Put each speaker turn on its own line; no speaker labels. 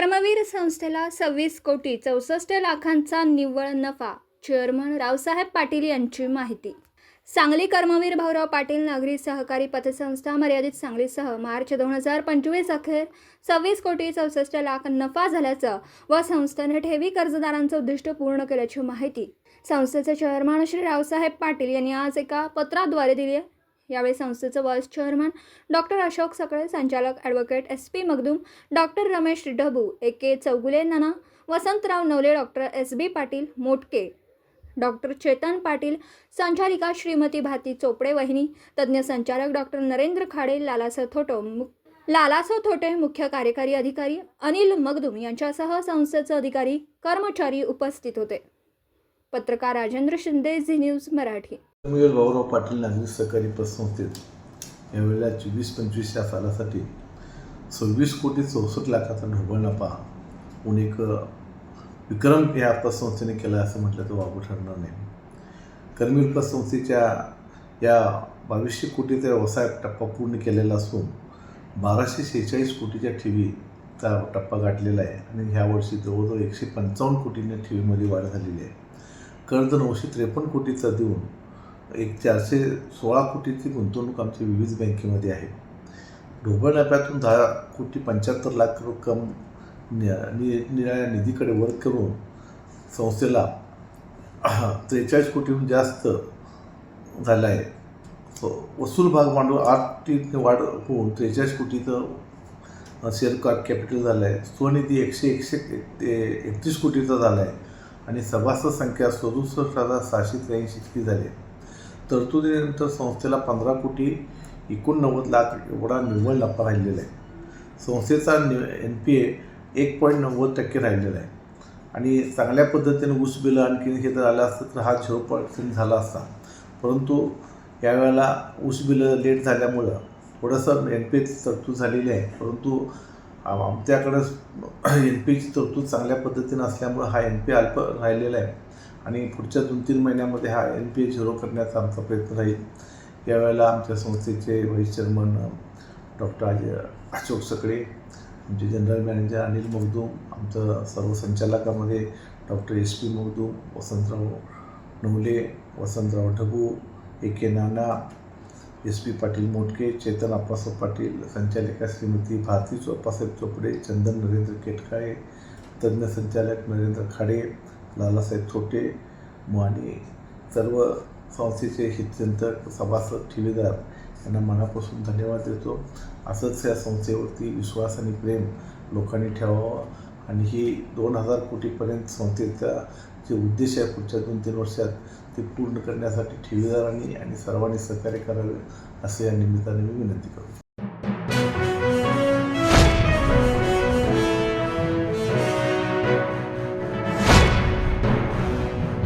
कर्मवीर संस्थेला सव्वीस कोटी चौसष्ट लाखांचा निव्वळ नफा चेअरमन रावसाहेब पाटील यांची माहिती. सांगली कर्मवीर भाऊराव पाटील नागरी सहकारी पतसंस्था मर्यादित सांगलीसह मार्च दोन हजार पंचवीस अखेर सव्वीस कोटी चौसष्ट लाख नफा झाल्याचं व संस्थेने ठेवी कर्जदारांचं उद्दिष्ट पूर्ण केल्याची माहिती. संस्थेचे चेअरमन श्री रावसाहेब पाटील यांनी आज एका पत्राद्वारे दिली आहे. यावेळी संस्थेचे vice chairman doctor Ashok Sakale संचालक advocate S P Magdum doctor Ramesh Dhabu A K Chougule Nana Vasantrao Navale doctor S B Patil Motke doctor Chetan Patil संचालिका श्रीमती भाती चोपडे वहिनी तज्ज्ञ संचालक डॉक्टर नरेंद्र खाडे लालासर थोटो मु लालासो थोटे मुख्य कार्यकारी अधिकारी अनिल मगदूम यांच्यासह संस्थेचे अधिकारी कर्मचारी उपस्थित होते. पत्रकार राजेंद्र शिंदे झी न्यूज मराठी.
कर्मवीर भाऊराव पाटील नागरिक सहकारी पतसंस्थेत यावेळेला चोवीस पंचवीस या सालासाठी सव्वीस कोटी चौसष्ट लाखाचा ढोबळ नफा एक विक्रम या पतसंस्थेने केला असं म्हटलं तर वागू ठरणार नाही. कर्मीर पतसंस्थेच्या या बावीसशे कोटीचा व्यवसाय टप्पा पूर्ण केलेला असून बाराशे शेहेचाळीस कोटीच्या ठेवीचा टप्पा गाठलेला आहे आणि ह्या वर्षी जवळजवळ एकशे पंचावन्न कोटीने ठेवीमध्ये वाढ झालेली आहे. कर्ज नऊशे त्रेपन्न कोटीचा देऊन एक चारशे सोळा कोटीची गुंतवणूक आमच्या विविध बँकेमध्ये आहे. ढोबळ नफ्यातून दहा कोटी पंच्याहत्तर लाख रक्कम नि- निराळ्या निधीकडे वर्ग करून संस्थेला त्रेचाळीस कोटीहून जास्त झाला आहे. वसूल भाग मांडून आठ टीने वाढ होऊन त्रेचाळीस कोटीचं शेअर कॅपिटल झालं आहे. स्वनिधी एकशे एकशे ते एकतीस कोटीचा झाला आहे. आणि सभासद संख्या सदुसष्ट हजार सहाशे त्र्याऐंशी इतकी झाली आहे. तरतुदीनंतर संस्थेला पंधरा कोटी एकोणनव्वद लाख एवढा निव्वळ नफा राहिलेला आहे. संस्थेचा एन पी ए एक पॉईंट नव्वद टक्के राहिलेला आहे. आणि चांगल्या पद्धतीने ऊस बिलं आणखी हे जर आलं असतं तर हा झिरो पर्सेंट झाला असता. परंतु यावेळेला ऊस बिलं लेट झाल्यामुळं थोडंसं एन पी एची तरतूद झालेली आहे. परंतु आमच्याकडं एन पी एची तरतूद चांगल्या पद्धतीनं असल्यामुळं हा एन पी अल्प राहिलेला आहे. आणि पुढच्या दोन तीन महिन्यामध्ये हा एन पी ए झिरो करण्याचा आमचा प्रयत्न राहील. यावेळेला आमच्या संस्थेचे vice chairman doctor Ajay Ashok Sakale आमचे जनरल मॅनेजर अनिल मगदूम आमचं सर्व संचालकामध्ये doctor S P Magdum Vasantrao Navale Vasantrao Dhagu A K Nana S P Patil Motke Chetan Appasaheb Patil संचालिका श्रीमती भारती चो चोपडे चंदन नरेंद्र केटकाळे तज्ज्ञ संचालक नरेंद्र खाडे लालासाहेब थोटे आणि सर्व संस्थेचे हितचिंतक सभासद ठेवीदार यांना मनापासून धन्यवाद देतो. असंच या संस्थेवरती विश्वास आणि प्रेम लोकांनी ठेवावं. आणि ही दोन हजार कोटीपर्यंत संस्थेचा जे उद्देश आहे पुढच्या दोन तीन वर्षात ते पूर्ण करण्यासाठी ठेवीदारांनी आणि सर्वांनी सहकार्य करावे असे या निमित्ताने मी विनंती करतो.